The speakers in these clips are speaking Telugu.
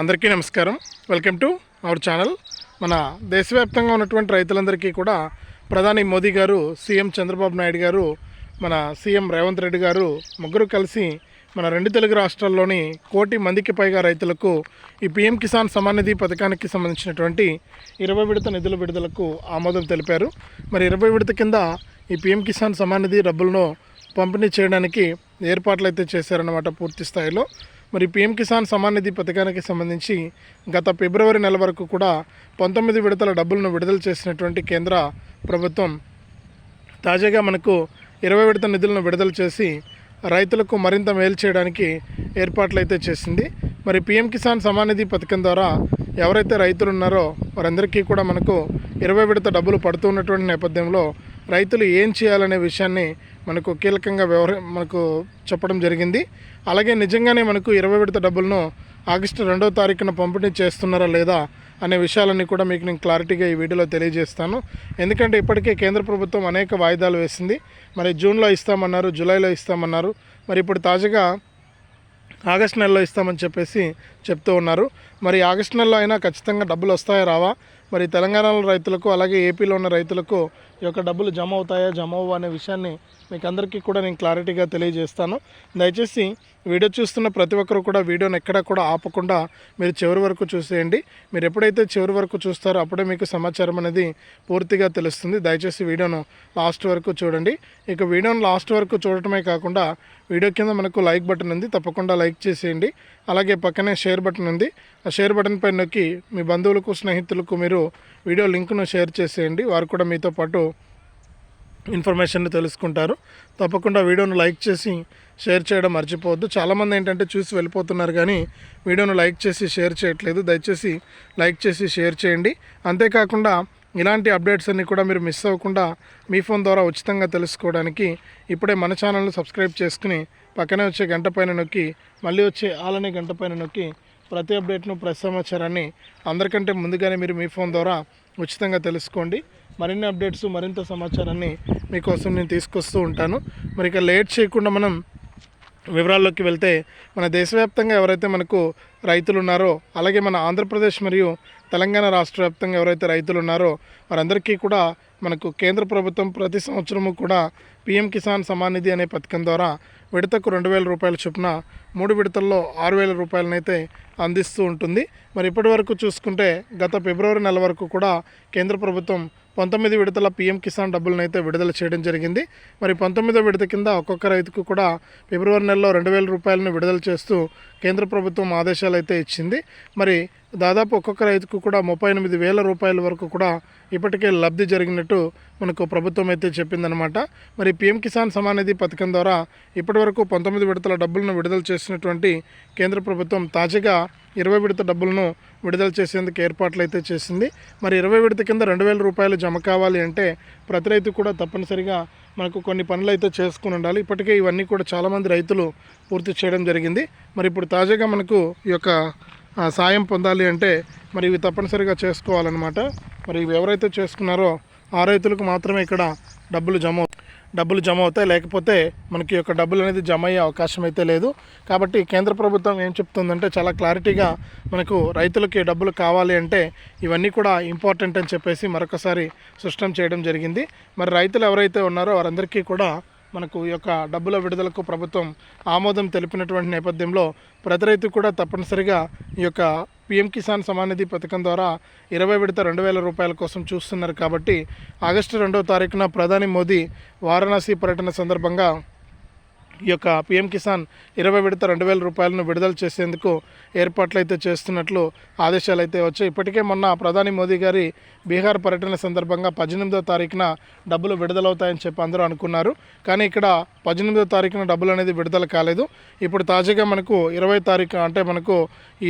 అందరికీ నమస్కారం. Welcome to our channel. మన దేశవ్యాప్తంగా ఉన్నటువంటి రైతులందరికీ కూడా ప్రధాని మోదీ గారు సీఎం చంద్రబాబు నాయుడు గారు మన సీఎం రేవంత్ రెడ్డి గారు ముగ్గురు కలిసి మన రెండు తెలుగు రాష్ట్రాల్లోని కోటి మందికి పైగా రైతులకు ఈ పీఎం కిసాన్ సమాన్ నిధి పథకానికి సంబంధించినటువంటి ఇరవై విడత నిధుల విడుదలకు ఆమోదం తెలిపారు. మరి ఇరవై విడత కింద ఈ పీఎం కిసాన్ సమాన్ నిధి డబ్బులను పంపిణీ చేయడానికి ఏర్పాట్లు అయితే చేశారన్నమాట పూర్తి స్థాయిలో. మరి పీఎం కిసాన్ సమాన్ నిధి పథకానికి సంబంధించి గత ఫిబ్రవరి నెల వరకు కూడా పంతొమ్మిది విడతల డబ్బులను విడుదల చేసినటువంటి కేంద్ర ప్రభుత్వం తాజాగా మనకు ఇరవై విడత నిధులను విడుదల చేసి రైతులకు మరింత మేలు చేయడానికి ఏర్పాట్లు అయితే చేసింది. మరి పీఎం కిసాన్ సమాన్ నిధి పథకం ద్వారా ఎవరైతే రైతులు ఉన్నారో వారందరికీ కూడా మనకు ఇరవై విడత డబ్బులు పడుతున్నటువంటి నేపథ్యంలో రైతులు ఏం చేయాలనే విషయాన్ని మనకు కీలకంగా వ్యవహ మనకు చెప్పడం జరిగింది. అలాగే నిజంగానే మనకు ఇరవై విడత డబ్బులను ఆగస్టు రెండవ తారీఖున పంపిణీ చేస్తున్నారా లేదా అనే విషయాలన్నీ కూడా మీకు నేను క్లారిటీగా ఈ వీడియోలో తెలియజేస్తాను. ఎందుకంటే ఇప్పటికే కేంద్ర ప్రభుత్వం అనేక వాయిదాలు వేసింది. మరి జూన్లో ఇస్తామన్నారు జూలైలో ఇస్తామన్నారు. మరి ఇప్పుడు తాజాగా ఆగస్ట్ నెలలో ఇస్తామని చెప్పేసి చెప్తూ ఉన్నారు. మరి ఆగస్ట్ నెలలో అయినా ఖచ్చితంగా డబ్బులు వస్తాయా రావా? మరి తెలంగాణలో రైతులకు అలాగే ఏపీలో ఉన్న రైతులకు ఈ యొక్క డబ్బులు జమ అవుతాయా జమ అవ్వా అనే విషయాన్ని మీకు అందరికీ కూడా నేను క్లారిటీగా తెలియజేస్తాను. దయచేసి వీడియో చూస్తున్న ప్రతి ఒక్కరు కూడా వీడియోని ఎక్కడా కూడా ఆపకుండా మీరు చివరి వరకు చూసేయండి. మీరు ఎప్పుడైతే చివరి వరకు చూస్తారో అప్పుడే మీకు సమాచారం అనేది పూర్తిగా తెలుస్తుంది. దయచేసి వీడియోను లాస్ట్ వరకు చూడండి. ఇక వీడియోను లాస్ట్ వరకు చూడటమే కాకుండా వీడియో కింద మనకు లైక్ బటన్ ఉంది. తప్పకుండా లైక్ చేసేయండి. అలాగే పక్కనే షేర్ బటన్ ఉంది. ఆ షేర్ బటన్ పైన నొక్కి మీ బంధువులకు స్నేహితులకు మీరు వీడియో లింక్ను షేర్ చేసేయండి. వారు కూడా మీతో పాటు ఇన్ఫర్మేషన్ తెలుసుకుంటారు. తప్పకుండా వీడియోను లైక్ చేసి షేర్ చేయడం మర్చిపోవద్దు. చాలామంది ఏంటంటే చూసి వెళ్ళిపోతున్నారు కానీ వీడియోను లైక్ చేసి షేర్ చేయట్లేదు. దయచేసి లైక్ చేసి షేర్ చేయండి. అంతేకాకుండా ఇలాంటి అప్డేట్స్ అన్నీ కూడా మీరు మిస్ అవ్వకుండా మీ ఫోన్ ద్వారా ఉచితంగా తెలుసుకోవడానికి ఇప్పుడే మన ఛానల్ను సబ్స్క్రైబ్ చేసుకుని పక్కనే వచ్చే గంట పైన నొక్కి మళ్ళీ వచ్చే ఆలనే గంట పైన నొక్కి ప్రతి అప్డేట్ను ప్రతి సమాచారాన్ని అందరికంటే ముందుగానే మీరు మీ ఫోన్ ద్వారా ఉచితంగా తెలుసుకోండి. మరిన్ని అప్డేట్స్ మరింత సమాచారాన్ని మీకోసం నేను తీసుకొస్తూ ఉంటాను. మరి ఇక లేట్ చేయకుండా మనం వివరాల్లోకి వెళ్తే మన దేశవ్యాప్తంగా ఎవరైతే మనకు రైతులు ఉన్నారో అలాగే మన ఆంధ్రప్రదేశ్ మరియు తెలంగాణ రాష్ట్ర వ్యాప్తంగా ఎవరైతే రైతులు ఉన్నారో వారందరికీ కూడా మనకు కేంద్ర ప్రభుత్వం ప్రతి సంవత్సరము కూడా పిఎం కిసాన్ సమాన్ నిధి అనే పథకం ద్వారా విడతకు రెండు వేల రూపాయల చొప్పున మూడు విడతల్లో ఆరు వేల రూపాయలనైతే అందిస్తూ ఉంటుంది. మరి ఇప్పటి వరకు చూసుకుంటే గత ఫిబ్రవరి నెల వరకు కూడా కేంద్ర ప్రభుత్వం పంతొమ్మిది విడతల పీఎం కిసాన్ డబ్బులనైతే విడుదల చేయడం జరిగింది. మరి పంతొమ్మిదో విడత కింద ఒక్కొక్క రైతుకు కూడా ఫిబ్రవరి నెలలో రెండు వేల రూపాయలను విడుదల చేస్తూ కేంద్ర ప్రభుత్వం ఆదేశాలు అయితే ఇచ్చింది. మరి దాదాపు ఒక్కొక్క రైతుకు కూడా ముప్పై ఎనిమిది వేల రూపాయల వరకు కూడా ఇప్పటికే లబ్ధి జరిగినట్టు మనకు ప్రభుత్వం అయితే చెప్పిందనమాట మరి పీఎం కిసాన్ సమానిధి పథకం ద్వారా ఇప్పటివరకు పంతొమ్మిది విడతల డబ్బులను విడుదల చేసినటువంటి కేంద్ర ప్రభుత్వం తాజాగా ఇరవై విడత డబ్బులను విడుదల చేసేందుకు ఏర్పాట్లు అయితే చేసింది. మరి ఇరవై విడత కింద రెండు వేల రూపాయలు జమ కావాలి అంటే ప్రతి రైతు కూడా తప్పనిసరిగా మనకు కొన్ని పనులు అయితే చేసుకుని ఉండాలి. ఇప్పటికే ఇవన్నీ కూడా చాలామంది రైతులు పూర్తి చేయడం జరిగింది. మరి ఇప్పుడు తాజాగా మనకు ఈ యొక్క సాయం పొందాలి అంటే మరి ఇవి తప్పనిసరిగా చేసుకోవాలన్నమాట. మరి ఇవి ఎవరైతే చేసుకున్నారో ఆ రైతులకు మాత్రమే ఇక్కడ డబ్బులు జమ డబ్బులు జమ అవుతాయి. లేకపోతే మనకి యొక్క డబ్బులు అనేది జమ అయ్యే అవకాశం అయితే లేదు. కాబట్టి కేంద్ర ప్రభుత్వం ఏం చెప్తుందంటే చాలా క్లారిటీగా మనకు రైతులకి డబ్బులు కావాలి అంటే ఇవన్నీ కూడా ఇంపార్టెంట్ అని చెప్పేసి మరొకసారి స్పష్టం చేయడం జరిగింది. మరి రైతులు ఎవరైతే ఉన్నారో వారందరికీ కూడా మనకు ఈ యొక్క డబ్బుల విడుదలకు ప్రభుత్వం ఆమోదం తెలిపినటువంటి నేపథ్యంలో ప్రతి రైతు కూడా తప్పనిసరిగా ఈ యొక్క పిఎం కిసాన్ సమాన్ నిధి పథకం ద్వారా ఇరవై విడత రెండు వేల రూపాయల కోసం చూస్తున్నారు కాబట్టి ఆగస్టు రెండవ తారీఖున ప్రధాని మోదీ వారణాసి పర్యటన సందర్భంగా ఈ యొక్క పిఎం కిసాన్ ఇరవై విడత రెండు వేల రూపాయలను విడుదల చేసేందుకు ఏర్పాట్లు అయితే చేస్తున్నట్లు ఆదేశాలు అయితే వచ్చాయి. ఇప్పటికే మొన్న ప్రధాని మోదీ గారి బీహార్ పర్యటన సందర్భంగా పద్దెనిమిదో తారీఖున డబ్బులు విడుదలవుతాయని చెప్పి అందరూ అనుకున్నారు. కానీ ఇక్కడ పద్దెనిమిదో తారీఖున డబ్బులు అనేది విడుదల కాలేదు. ఇప్పుడు తాజాగా మనకు ఇరవై తారీఖు అంటే మనకు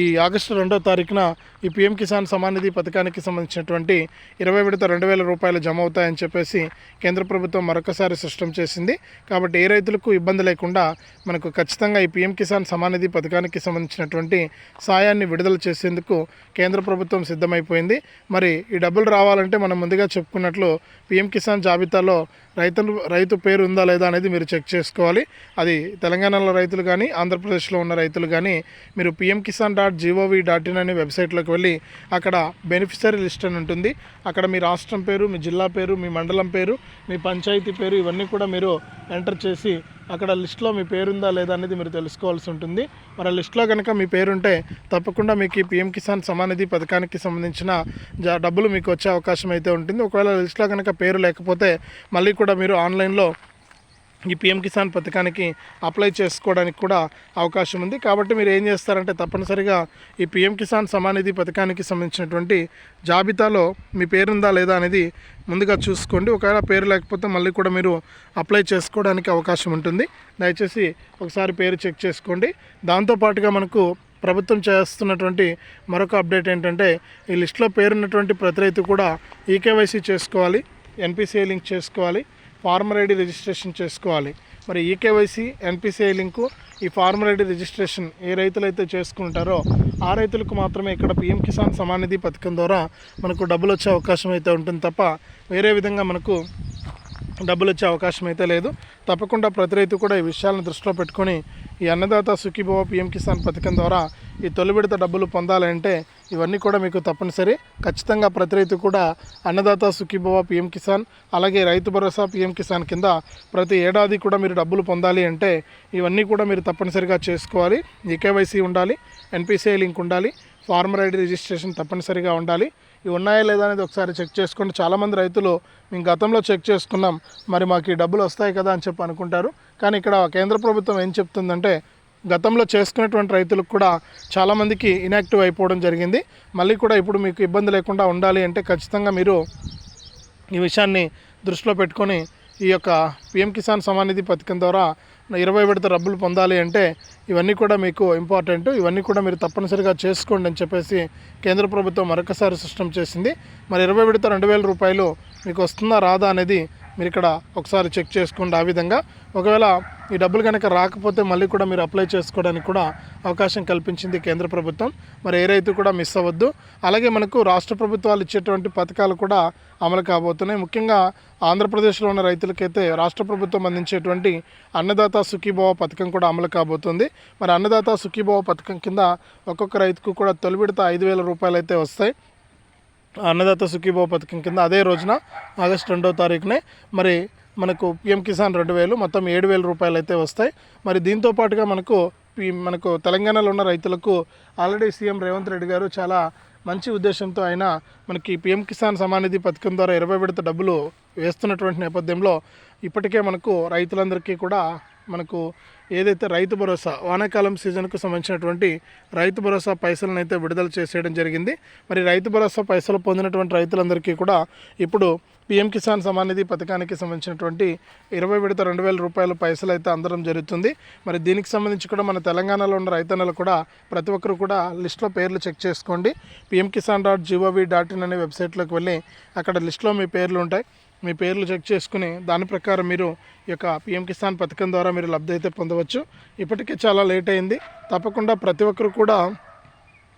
ఈ ఆగస్టు రెండో తారీఖున ఈ పిఎం కిసాన్ సమానిధి పథకానికి సంబంధించినటువంటి ఇరవై విడత రెండు వేల రూపాయలు జమ అవుతాయని చెప్పేసి కేంద్ర ప్రభుత్వం మరొకసారి స్పష్టం చేసింది. కాబట్టి ఏ రైతులకు ఇబ్బంది లేకుండా మనకు ఖచ్చితంగా ఈ పీఎం కిసాన్ సమానిధి పథకానికి సంబంధించినటువంటి సాయాన్ని విడుదల చేసేందుకు కేంద్ర ప్రభుత్వం సిద్ధమైపోయింది. మరి ఈ డబ్బులు రావాలంటే మనం ముందుగా చెప్పుకున్నట్లు పీఎం కిసాన్ జాబితాలో రైతులు రైతు పేరు ఉందా లేదా అనేది మీరు చెక్ చేసుకోవాలి. అది తెలంగాణలో రైతులు కానీ ఆంధ్రప్రదేశ్లో ఉన్న రైతులు కానీ మీరు PM Kisan dot GOV dot in అనే వెబ్సైట్లోకి వెళ్ళి అక్కడ బెనిఫిషరీ లిస్ట్ అని ఉంటుంది. అక్కడ మీ రాష్ట్రం పేరు మీ జిల్లా పేరు మీ మండలం పేరు మీ పంచాయతీ పేరు ఇవన్నీ కూడా మీరు ఎంటర్ చేసి అక్కడ లిస్ట్లో మీ పేరుందా లేదా అనేది మీరు తెలుసుకోవాల్సి ఉంటుంది. మరి ఆ లిస్ట్లో కనుక మీ పేరుంటే తప్పకుండా మీకు ఈ పిఎం కిసాన్ సమానిధి పథకానికి సంబంధించిన జా డబ్బులు మీకు వచ్చే అవకాశం అయితే ఉంటుంది. ఒకవేళ లిస్ట్లో కనుక పేరు లేకపోతే మళ్ళీ కూడా మీరు ఆన్లైన్లో ఈ పిఎం కిసాన్ పథకానికి అప్లై చేసుకోవడానికి కూడా అవకాశం ఉంది. కాబట్టి మీరు ఏం చేస్తారంటే తప్పనిసరిగా ఈ పిఎం కిసాన్ సమానిధి పథకానికి సంబంధించినటువంటి జాబితాలో మీ పేరుందా లేదా అనేది ముందుగా చూసుకోండి. ఒకవేళ పేరు లేకపోతే మళ్ళీ కూడా మీరు అప్లై చేసుకోవడానికి అవకాశం ఉంటుంది. దయచేసి ఒకసారి పేరు చెక్ చేసుకోండి. దాంతోపాటుగా మనకు ప్రభుత్వం చేస్తున్నటువంటి మరొక అప్డేట్ ఏంటంటే ఈ లిస్ట్లో పేరున్నటువంటి ప్రతి రైతు కూడా ఈకేవైసీ చేసుకోవాలి ఎన్పిసిఐ లింక్ చేసుకోవాలి. ఫార్మర్ ఐడి రిజిస్ట్రేషన్ చేసుకోవాలి. మరి ఈకేవైసీ ఎన్పిసిఐ లింకు ఈ ఫార్మర్ ఐడి రిజిస్ట్రేషన్ ఏ రైతులు అయితే చేసుకుంటారో ఆ రైతులకు మాత్రమే ఇక్కడ పిఎం కిసాన్ సమానిధి పథకం ద్వారా మనకు డబ్బులు వచ్చే అవకాశం అయితే ఉంటుంది తప్ప వేరే విధంగా మనకు డబ్బులు వచ్చే అవకాశం అయితే లేదు. తప్పకుండా ప్రతి రైతు కూడా ఈ విషయాలను దృష్టిలో పెట్టుకొని ఈ అన్నదాత సుఖీభవ పిఎం కిసాన్ పథకం ద్వారా ఈ తొలి విడత డబ్బులు పొందాలంటే ఇవన్నీ కూడా మీకు తప్పనిసరి. ఖచ్చితంగా ప్రతి రైతు కూడా అన్నదాత సుఖీభవ పిఎం కిసాన్ అలాగే రైతు భరోసా పిఎం కిసాన్ కింద ప్రతి ఏడాది కూడా మీరు డబ్బులు పొందాలి అంటే ఇవన్నీ కూడా మీరు తప్పనిసరిగా చేసుకోవాలి. ఈకేవైసీ ఉండాలి ఎన్పిసిఐ లింక్ ఉండాలి ఫార్మర్ ఐడి రిజిస్ట్రేషన్ తప్పనిసరిగా ఉండాలి. ఇవి ఉన్నాయా లేదా అనేది ఒకసారి చెక్ చేసుకోండి. చాలామంది రైతులు మేము గతంలో చెక్ చేసుకున్నాం మరి మాకు ఈ డబ్బులు వస్తాయి కదా అని చెప్పి అనుకుంటారు. కానీ ఇక్కడ కేంద్ర ప్రభుత్వం ఏం చెప్తుందంటే గతంలో చేసుకున్నటువంటి రైతులకు కూడా చాలామందికి ఇనాక్టివ్ అయిపోవడం జరిగింది. మళ్ళీ కూడా ఇప్పుడు మీకు ఇబ్బంది లేకుండా ఉండాలి అంటే ఖచ్చితంగా మీరు ఈ విషయాన్ని దృష్టిలో పెట్టుకొని ఈ యొక్క పిఎం కిసాన్ సమానిధి పథకం ద్వారా ఇరవై విడత డబ్బులు పొందాలి అంటే ఇవన్నీ కూడా మీకు ఇంపార్టెంట్ ఇవన్నీ కూడా మీరు తప్పనిసరిగా చేసుకోండి అని చెప్పేసి కేంద్ర ప్రభుత్వం మరొకసారి స్పష్టం చేసింది. మరి ఇరవై విడత రెండు వేల రూపాయలు మీకు వస్తుందా రాదా అనేది మీరు ఇక్కడ ఒకసారి చెక్ చేసుకోండి ఆ విధంగా. ఒకవేళ ఈ డబ్బులు కనుక రాకపోతే మళ్ళీ కూడా మీరు అప్లై చేసుకోవడానికి కూడా అవకాశం కల్పించింది కేంద్ర ప్రభుత్వం. మరి ఏ రైతు కూడా మిస్ అవ్వద్దు. అలాగే మనకు రాష్ట్ర ప్రభుత్వాలు ఇచ్చేటువంటి పథకాలు కూడా అమలు కాబోతున్నాయి. ముఖ్యంగా ఆంధ్రప్రదేశ్లో ఉన్న రైతులకైతే రాష్ట్ర ప్రభుత్వం అందించేటువంటి అన్నదాత సుఖీభావ పథకం కూడా అమలు కాబోతుంది. మరి అన్నదాత సుఖీభావ పథకం కింద ఒక్కొక్క రైతుకు కూడా తొలి విడత ఐదు వేల రూపాయలు అయితే వస్తాయి. అన్నదాత సుఖీభావ పథకం కింద అదే రోజున ఆగస్టు రెండవ తారీఖునే మరి మనకు పిఎం కిసాన్ రెండు వేలు మొత్తం ఏడు వేల రూపాయలు అయితే వస్తాయి. మరి దీంతో పాటుగా మనకు ఈ- మనకు తెలంగాణలో ఉన్న రైతులకు ఆల్రెడీ సీఎం రేవంత్ రెడ్డి గారు చాలా మంచి ఉద్దేశంతో ఆయన మనకి పిఎం కిసాన్ సమానిధి పథకం ద్వారా ఇరవై విడత డబ్బులు వేస్తున్నటువంటి నేపథ్యంలో ఇప్పటికే మనకు రైతులందరికీ కూడా మనకు ఏదైతే రైతు భరోసా వానాకాలం సీజన్కు సంబంధించినటువంటి రైతు భరోసా పైసలను అయితే విడుదల చేసేయడం జరిగింది. మరి రైతు భరోసా పైసలు పొందినటువంటి రైతులందరికీ కూడా ఇప్పుడు పిఎం కిసాన్ సమానిధి పథకానికి సంబంధించినటువంటి ఇరవై విడత రెండు వేల రూపాయల పైసలు అయితే అందడం జరుగుతుంది. మరి దీనికి సంబంధించి కూడా మన తెలంగాణలో ఉన్న రైతన్నలు కూడా ప్రతి ఒక్కరు కూడా లిస్ట్లో పేర్లు చెక్ చేసుకోండి. PM Kisan dot GOV dot in అనే వెబ్సైట్లోకి వెళ్ళి అక్కడ లిస్ట్లో మీ పేర్లు ఉంటాయి. మీ పేర్లు చెక్ చేసుకుని దాని ప్రకారం మీరు ఈ యొక్క పిఎం కిసాన్ పథకం ద్వారా మీరు లబ్ధి అయితే పొందవచ్చు. ఇప్పటికే చాలా లేట్ అయింది. తప్పకుండా ప్రతి ఒక్కరు కూడా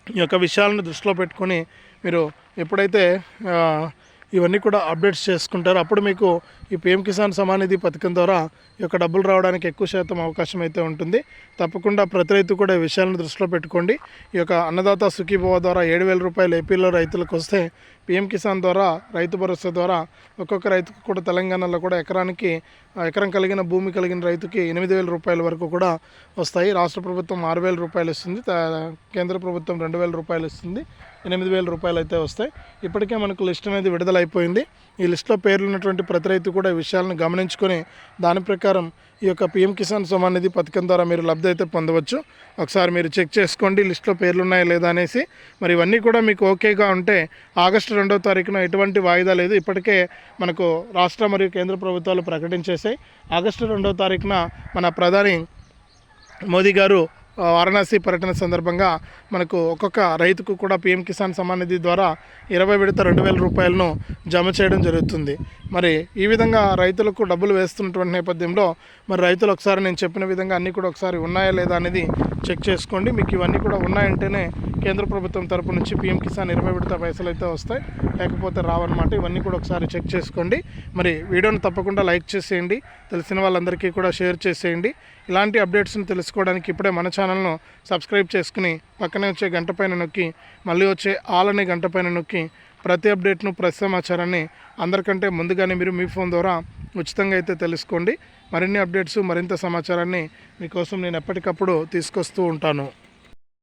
ఈ యొక్క విషయాలను దృష్టిలో పెట్టుకొని మీరు ఎప్పుడైతే ఇవన్నీ కూడా అప్డేట్స్ చేసుకుంటారో అప్పుడు మీకు ఈ పిఎం కిసాన్ సమానిధి పథకం ద్వారా ఈ యొక్క డబ్బులు రావడానికి ఎక్కువ శాతం అవకాశం అయితే ఉంటుంది. తప్పకుండా ప్రతి రైతు కూడా ఈ విషయాలను దృష్టిలో పెట్టుకోండి. ఈ యొక్క అన్నదాత సుఖీభవ ద్వారా ఏడు వేల రూపాయలు ఏపీలో రైతులకు వస్తే పిఎం కిసాన్ ద్వారా రైతు భరోసా ద్వారా ఒక్కొక్క రైతుకు కూడా తెలంగాణలో కూడా ఎకరానికి ఎకరం కలిగిన భూమి కలిగిన రైతుకి ఎనిమిది వేల రూపాయల వరకు కూడా వస్తాయి. రాష్ట్ర ప్రభుత్వం ఆరు వేల రూపాయలు ఇస్తుంది. కేంద్ర ప్రభుత్వం రెండు వేల రూపాయలు ఇస్తుంది. ఎనిమిది వేల రూపాయలు అయితే వస్తాయి. ఇప్పటికే మనకు లిస్ట్ అనేది విడుదలైపోయింది. ఈ లిస్ట్లో పేర్లు ఉన్నటువంటి ప్రతి రైతు కూడా ఈ విషయాలను గమనించుకొని దాని ప్రకారం ఈ యొక్క పిఎం కిసాన్ సమాన్ నిధి పథకం ద్వారా మీరు లబ్ధి అయితే పొందవచ్చు. ఒకసారి మీరు చెక్ చేసుకోండి లిస్ట్లో పేర్లు ఉన్నాయా లేదా అనేసి. మరి ఇవన్నీ కూడా మీకు ఓకేగా ఉంటే ఆగస్టు రెండవ తారీఖున ఎటువంటి వాయిదా లేదు. ఇప్పటికే మనకు రాష్ట్ర మరియు కేంద్ర ప్రభుత్వాలు ప్రకటించేసాయి ఆగస్టు రెండవ తారీఖున మన ప్రధాని మోదీ గారు వారణాసి పర్యటన సందర్భంగా మనకు ఒక్కొక్క రైతుకు కూడా పిఎం కిసాన్ సమ్మాన్ నిధి ద్వారా ఇరవై విడత రెండు వేల రూపాయలను జమ చేయడం జరుగుతుంది. మరి ఈ విధంగా రైతులకు డబ్బులు వేస్తున్నటువంటి నేపథ్యంలో మరి రైతులు ఒకసారి నేను చెప్పిన విధంగా అన్నీ కూడా ఒకసారి ఉన్నాయా లేదా అనేది చెక్ చేసుకోండి. మీకు ఇవన్నీ కూడా ఉన్నాయంటేనే కేంద్ర ప్రభుత్వం తరపు నుంచి పీఎం కిసాన్ ఇరవై విడత పైసలు అయితే వస్తాయి. లేకపోతే రావన్నమాట. ఇవన్నీ కూడా ఒకసారి చెక్ చేసుకోండి. మరి వీడియోని తప్పకుండా లైక్ చేసేయండి. తెలిసిన వాళ్ళందరికీ కూడా షేర్ చేసేయండి. ఇలాంటి అప్డేట్స్ని తెలుసుకోవడానికి ఇప్పుడే మన ఛానల్ను సబ్స్క్రైబ్ చేసుకుని పక్కనే వచ్చే గంట పైన నొక్కి మళ్ళీ వచ్చే ఆల్ అనే గంట పైన నొక్కి ప్రతి అప్డేట్ను ప్రతి సమాచారాన్ని అందరికంటే ముందుగానే మీరు మీ ఫోన్ ద్వారా ఉచితంగా అయితే తెలుసుకోండి. మరిన్ని అప్డేట్స్ మరింత సమాచారాన్ని మీకోసం నేను ఎప్పటికప్పుడు తీసుకొస్తూ ఉంటాను.